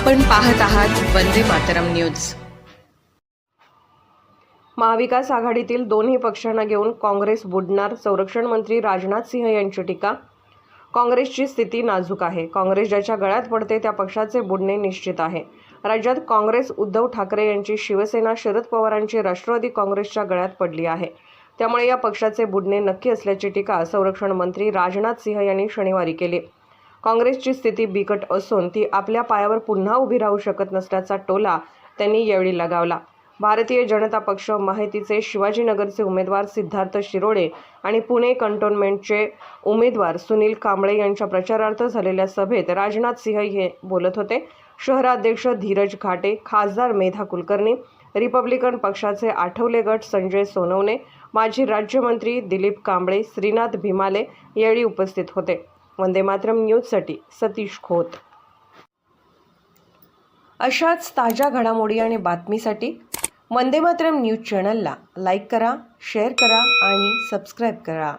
आपण पाहत आहात वंदे मातरम न्यूज. महाविकास आघाडीतील दोन्ही पक्षांना घेऊन काँग्रेस बुडणार संरक्षण मंत्री राजनाथ सिंह यांची टीका. काँग्रेसची स्थिती नाजूक आहे. काँग्रेस ज्याच्या गळ्यात पडते त्या पक्षाचे बुडणे निश्चित आहे. राज्यात काँग्रेस उद्धव ठाकरे यांची शिवसेना शरद पवारांची राष्ट्रवादी काँग्रेसच्या गळ्यात पडली आहे. त्यामुळे या पक्षाचे बुडणे नक्की असल्याची टीका संरक्षण मंत्री राजनाथ सिंह यांनी शनिवारी केली. काँग्रेसची स्थिती बिकट असून ती आपल्या पायावर पुन्हा उभी राहू शकत नसल्याचा टोला त्यांनी यावेळी लगावला. भारतीय जनता पक्ष माहितीचे शिवाजीनगरचे उमेदवार सिद्धार्थ शिरोडे आणि पुणे कंटोन्मेंटचे उमेदवार सुनील कांबळे यांच्या प्रचारार्थ झालेल्या सभेत राजनाथ सिंह हे बोलत होते. शहराध्यक्ष धीरज घाटे खासदार मेधा कुलकर्णी रिपब्लिकन पक्षाचे आठवले गट संजय सोनवणे माजी राज्यमंत्री दिलीप कांबळे श्रीनाथ भीमाले यावेळी उपस्थित होते. वंदे मातरम न्यूजसाठी सतीश खोत. अशाच ताज्या घडामोडी आणि बातमीसाठी वंदे मातरम न्यूज चॅनलला लाईक करा शेअर करा आणि सबस्क्राईब करा.